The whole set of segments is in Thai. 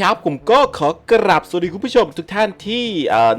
ครับ ผมก็ขอกราบสวัสดีคุณผู้ชมทุกท่านที่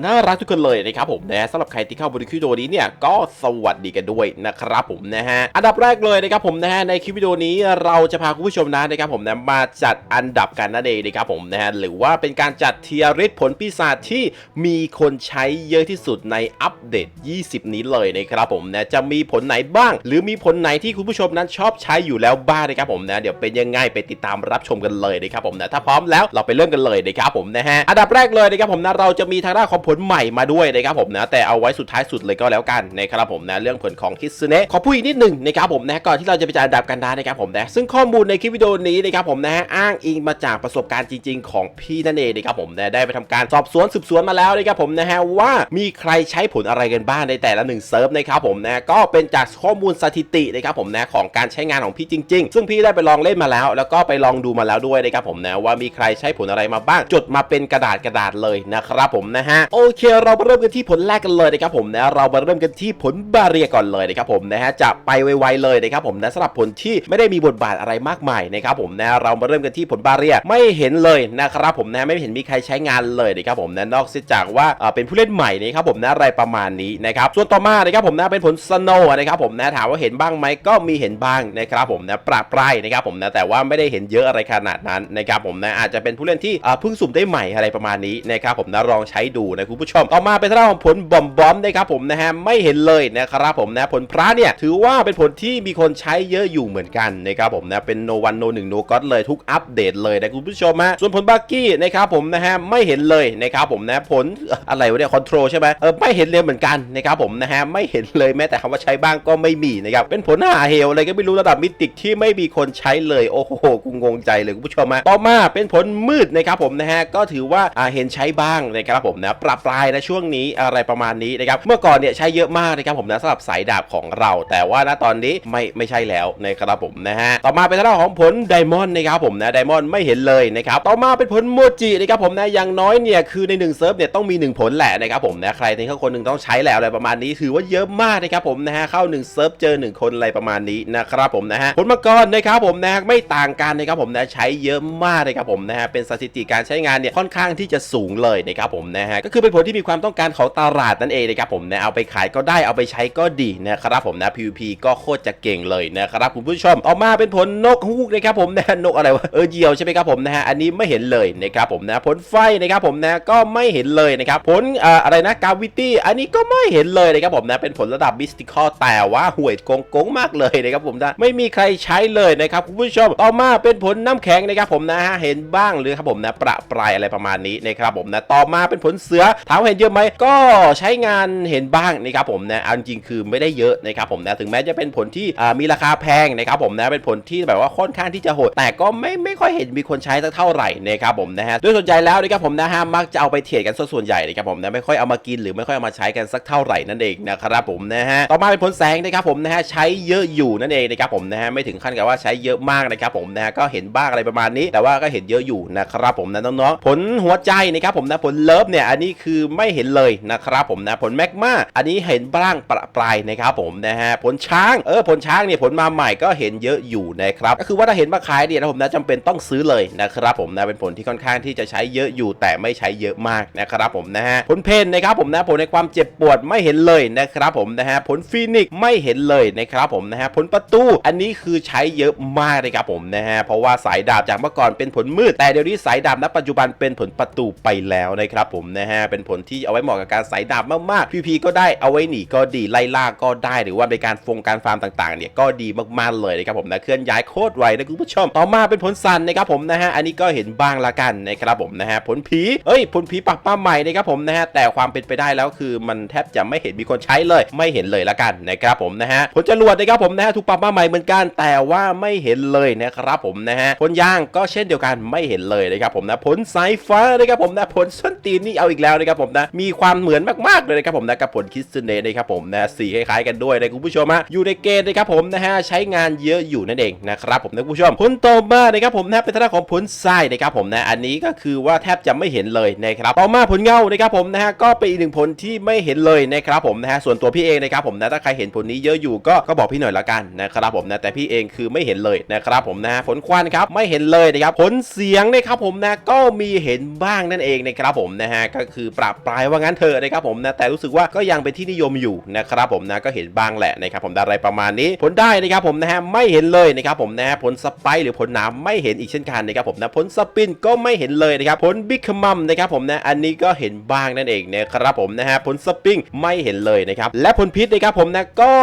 น่ารักทุกคนเลยนะครับผมนะสำหรับใครที่เข้าบริคลิปวิดีโอนี้เนี่ยก็สวัสดีกันด้วยนะครับผมนะฮะอันดับแรกเลยนะครับผมนะฮะในคลิปวิดีโอนี้เราจะพาคุณผู้ชมนะนะครับผมนะมาจัดอันดับกันนั่นเองนะครับผมนะฮะหรือว่าเป็นการจัดเทียริสผลปีศาจที่มีคนใช้เยอะที่สุดในอัปเดต 20 นี้เลยนะครับผมนะจะมีผลไหนบ้าง หรือมีผลไหนที่คุณผู้ชมนั้นชอบใช้อยู่แล้วบ้างนะครับผมนะเดี๋ยวเป็นยังไงไปติดตามรับชมกันเลยนะครับผมนะถ้าพร้อมแล้วเราไปเริ่มกันเลยนะครับผมนะฮะอันดับแรกเลยนะครับผมนะเราจะมีทางด้านของผลใหม่มาด้วยนะครับผมนะแต่เอาไว้สุดท้ายสุดเลยก็แล้วกันนะครับผมนะเรื่องผลของคิสเนะขอพูดอีกนิดหนึ่งนะครับผมนะก่อนที่เราจะไปจัดอันดับกันได้นะครับผมนะซึ่งข้อมูลในคลิปวิดีโอนี้นะครับผมนะอ้างอิงมาจากประสบการณ์จริง ๆ ของพี่นั่นเองนะครับผมนะได้ไปทำการสอบสวนสืบสวนมาแล้วนะครับผมนะฮะว่ามีใครใช้ผลอะไรกันบ้างในแต่ละหนึ่งเซิร์ฟนะครับผมนะก็เป็นจากข้อมูลสถิตินะครับผมนะของการใช้งานของพี่จริง ๆ ซึ่งพี่ได้ไปลองเล่นมาแล้ว แล้วก็ไปลองดูมาแล้วด้วยนะครับผมนะว่ามีใครใช้ผลอะไรมาบ้าง จดมาเป็นกระดาษกระดาษเลยนะครับผมนะฮะโอเค เรามาเริ่มกันที่ผลแรกกันเลยนะครับผมนะเรามาเริ่มกันที่ผลบาเรียก่อนเลยนะครับผมนะฮะจะไปไวๆเลยนะครับผมนะสำหรับผลที่ไม่ได้มีบทบาทอะไรมากมายนะครับผมนะเรามาเริ่มกันที่ผลบาเรียไม่เห็นเลยนะครับผมนะไม่เห็นมีใครใช้งานเลยนะครับผมนะนอกจากว่าเป็นผู้เล่นใหม่นะครับผมนะอะไรประมาณนี้นะครับส่วนต่อมานะครับผมนะเป็นผลสโนนะครับผมนะถามว่าเห็นบ้างไหมก็มีเห็นบ้างนะครับผมนะประปรายนะครับผมนะแต่ว่าไม่ได้เห็นเยอะอะไรขนาดนั้นนะครับผมนะอาจจะเป็นผู้เล่นที่เอ่เพิ่งสุ่มได้ใหม่อะไรประมาณนี้นะครับผมนะลองใช้ดูนะคุณผู้ชมต่อมาเป็นทางด้านของผลบอมบอมนะครับผมนะฮะไม่เห็นเลยนะครับผมนะผลพระเนี่ยถือว่าเป็นผลที่มีคนใช้เยอะอยู่เหมือนกันนะครับผมนะเป็นโนวันโนหนึ่งโนก็เลยทุกอัปเดตเลยนะคุณผู้ชมฮะส่วนผลบักกี้นะครับผมนะฮะไม่เห็นเลยนะครับผมนะผลอะไรวะเนี่ยคอนโทรลใช่ไหมเออไม่เห็นเลยเหมือนกันนะครับผมนะฮะไม่เห็นเลยแม้แต่คำว่าใช้บ้างก็ไม่มีนะครับเป็นผลหาเฮลอะไรก็ไม่รู้ระดับมิติที่ไม่มีคนใช้เลยโอ้โหกูงงใจเลยคุณผู้ชมฮะต่อมาเป็นผลมืดนะครับผมนะฮะก็ถือว่าเห็นใช้บ้างนะครับผมนะปรับปลายนะช่วงนี้อะไรประมาณนี้นะครับเมื่อก่อนเนี่ยใช้เยอะมากนะครับผมนะสำหรับสายดาบของเรา แต่ว่าณตอนนี้ไม่ไม่ใช่แล้วนะครับผมนะฮะต่อมาเป็นทางด้านของผลไดมอนด์นะครับผมนะไดมอนด์ไม่เห็นเลยนะครับต่อมาเป็นผลโมจินะครับผมนะอย่างน้อยเนี่ยคือใน1เซิร์ฟเนี่ยต้องมี 1 ผลแหละนะครับผมนะใครในเข้าคนหนึ่งต้องใช้แล้วอะไรประมาณนี้ถือว่าเยอะมากนะครับผมนะฮะเข้า1เซิร์ฟเจอ 1 คนอะไรประมาณนี้นะครับผมนะฮะผลมังกรนะครับผมนะไม่ต่างกันนะครับผมนะใช้เยอะมากนะครับผมนะฮะเป็นสถิติการใช้งานเนี่ยค่อนข้างที่จะสูงเลยนะครับผมนะฮะก็คือเป็นผลที่มีความต้องการของตลาดนั่นเองนะครับผมนะเอาไปขายก็ได้เอาไปใช้ก็ดีนะครับผมนะ PVP ก็โคตรจะเก่งเลยนะครับคุณผู้ชมต่อมาเป็นผลนกฮูกนะครับผมนะนกอะไรวะเออเหยี่ยวใช่ไหมครับผมนะฮะอันนี้ไม่เห็นเลยนะครับผมนะผลไฟนะครับผมนะก็ไม่เห็นเลยนะครับผลอะไรนะกาวิตี้อันนี้ก็ไม่เห็นเลยนะครับผมนะเป็นผลระดับมิสติคอลแต่ว่าห่วยกงกงมากเลยนะครับผมนะไม่มีใครใช้เลยนะครับคุณผู้ชมต่อมาเป็นผลน้ำแข็งนะครับผมนะฮะเห็นบ้างหรือครับผมนะประปรายอะไรประมาณนี้นะครับผมนะต่อมาเป็นผลเสือถามว่าเห็นเยอะไหมก็ใช้งานเห็นบ้างนะครับผมนะเอาจริงคือไม่ได้เยอะนะครับผมนะถึงแม้จะเป็นผลที่มีราคาแพงนะครับผมนะเป็นผลที่แบบว่าค่อนข้างที่จะโหด แต่ก็ไม่ไม่ค่อยเห็นมีคนใช้สักเท่าไหร่นะครับผมนะฮะโดยส่วนใหญ่แล้วนะครับผมนะฮะมักจะเอาไปเทรดกันส่วนใหญ่นะครับผมนะไม่ค่อยเอามากินหรือไม่ค่อยเอามาใช้กันสักเท่าไหร่นั่นเองนะครับผมนะฮะต่อมาเป็นผลแสงนะครับผมนะฮะใช้เยอะอยู่นั่นเองนะครับผมนะฮะไม่ถึงขั้นกับว่าใช้เยอะมากนะครับผมนะฮะก็เห็นบ้างอะไรประมาณนี้ แต่ว่าก็เห็นเยอะอยู่นะครับผมนะน้องๆผลหัวใจนะครับผมนะผลเลิฟเนี่ยอันนี้คือไม่เห็นเลยนะครับผมนะผลแมกมาอันนี้เห็นบ้างประปรายนะครับผมนะฮะผลช้างเออผลช้างเนี่ยผลมาใหม่ก็เห็นเยอะอยู่นะครับก็คือว่าถ้าเห็นมาขายเนี่ยนะผมนะจำเป็นต้องซื้อเลยนะครับผมนะเป็นผลที่ค่อนข้างที่จะใช้เยอะอยู่แต่ไม่ใช้เยอะมากนะครับผมนะฮะผลเพนนะครับผมนะผลในความเจ็บปวดไม่เห็นเลยนะครับผมนะฮะผลฟีนิกไม่เห็นเลยนะครับผมนะฮะผลประตูอันนี้คือใช้เยอะมากนะครับผมนะฮะเพราะว่าสายดาบจากเมื่อก่อนเป็นผลมืดแต่เดี๋ยวนี้สายดาบณปัจจุบันเป็นผลประตูไปแล้วนะครับผมนะฮะเป็นผลที่เอาไว้เหมาะกับการสายดาบมากๆพีพีก็ได้เอาไว้หนีก็ดีไล่ล่าก็ได้หรือว่าในการฟงการฟาร์มต่างๆเนี่ยก็ดีมากๆเลยนะครับผมนะเคลื่อนย้ายโคตรไวนะคุณผู้ชมต่อมาเป็นผลซันนะครับผมนะฮะอันนี้ก็เห็นบ้างละกันนะครับผมนะฮะผลผีเอ้ยผลผีปักป้าใหม่นะครับผมนะฮะแต่ความเป็นไปได้แล้วคือมันแทบจะไม่เห็นมีคนใช้เลย ไม่เห็นเลยละกันนะครับผมนะฮะผลจรวดนะครับผมนะฮะถูกปรับมาใหม่เหมือนกันแต่ว่าไม่เห็นเลยนะครับผมนะฮะผลยางก็เช่นเดียวกันไม่เห็นเลยเลยนะครับผมนะผลสายฟ้านะครับผมนะผลส้นตีนนี่เอาอีกแล้วนะครับผมนะมีความเหมือนมากๆเลยนะครับผมนะกับผลคิสเนนะครับผมนะสีคล้ายๆกันด้วยนะคุณผู้ชมฮะอยู่ในเกณฑ์นะครับผมนะฮะใช้งานเยอะอยู่นั่นเองนะครับผมนะคุณผู้ชมผลต่อมานะครับผมนะเป็นทางด้าของผลทรายนะครับผมนะอันนี้ก็คือว่าแทบจะไม่เห็นเลยนะครับต่อมาผลเงานะครับผมนะฮะก็เป็นอีกหนึ่งผลที่ไม่เห็นเลยนะครับผมนะฮะส่วนตัวพี่เองนะครับผมนะถ้าใครเห็นผลนี้เยอะอยู่ก็ก็บอกพี่หน่อยละกันนะครับผมนะแต่พี่เองคือไม่เห็นเลยนะครับผมนะฮะผลควันครับไม่เห็นเลยนะครับผลเสียงนะครับับผมนะก็มีเห็นบ้างนั่นเองนะครับผมนะฮะก็คือปรับปลายว่างั้นเถอะนะครับผมนะแต่รู้สึกว่าก็ยังเป็นที่นิยมอยู่นะครับผมนะก็เห็นบ้างแหละนะครับผมอะไรประมาณนี้ผลได้นะครับผมนะฮะไม่เห็นเลยนะครับผมนะฮะผลสไปร์หรือผลหนามไม่เห็นอีกเช่นกันนะครับผมนะผลสปินก็ไม่เห็นเลยนะครับผลบิ๊กมัมนะครับผมนะอันนี้ก็เห็นบ้างนั่นเองนะครับผมนะฮะผลสปริงไม่เห็นเลยนะครับและผลพิษนะครับผมนะก็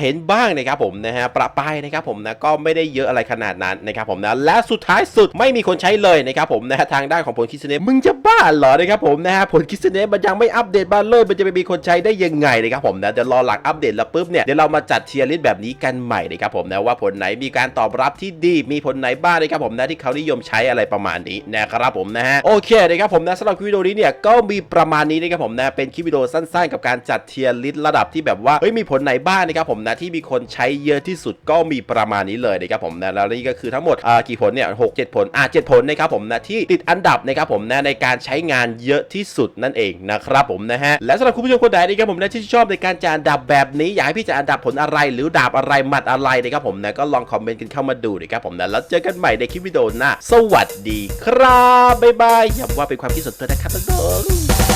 เห็นบ้างนะครับผมนะฮะประปายนะครับผมนะก็ไม่ได้เยอะอะไรขนาดนั้นนะครับผมนะและสุดท้ายสุดไม่มีคนใช้เลยนะครับผมนะฮะทางด้านของผลคิสเนมึงจะบ้าเหรอนะครับผมนะฮะผลคิสเนมันยังไม่อัปเดตบ้านเลยมันจะไปมีคนใช้ได้ยังไงนะครับผมนะเดี๋ยวรอหลังอัปเดตแล้วปุ๊บเนี่ยเดี๋ยวเรามาจัดเทียร์ลิสต์แบบนี้กันใหม่นะครับผมนะว่าผลไหนมีการตอบรับที่ดีมีผลไหนบ้างนะครับผมนะที่เขานิยมใช้อะไรประมาณนี้นะครับผมนะฮะโอเคนะครับผมนะสำหรับคลิปวิดีโอนี้เนี่ยก็มีประมาณนี้นะครับผมนะเป็นคลิปวิดีโอสั้นๆ กับการจัดเทียร์ลิสต์ระดับที่แบบว่าเฮ้ยมีผลไหนบ้างนะครับผมนะที่มีคนใช้เยอะที่สุดก็มีประมาณนี้เลยนะครับผมนะแล้วนี่ก็คือทั้งหมดอ่ากี่ผลเนี่ยหกเจ็ดผลอ่าเจ็ดผลนะครับผมนะที่ติดอันดับนะครับผมนะในการใช้งานเยอะที่สุดนั่นเองนะครับผมนะฮะและสำหรับคุณผู้ชมคนไหนนะครับผมนะที่ชอบในการจัดอันดับแบบนี้อยากให้พี่จะอันดับผลอะไร หรือดาบอะไรหมัดอะไรนะครับผมนะก็ลองคอมเมนต์กันเข้ามาดูนะครับผมนะแล้วเจอกันใหม่ในคลิปวิดีโอหน้าสวัสดีครับบ๊ายบายย้ำว่าเป็นความคิดส่วนตัวนะครับทุกคน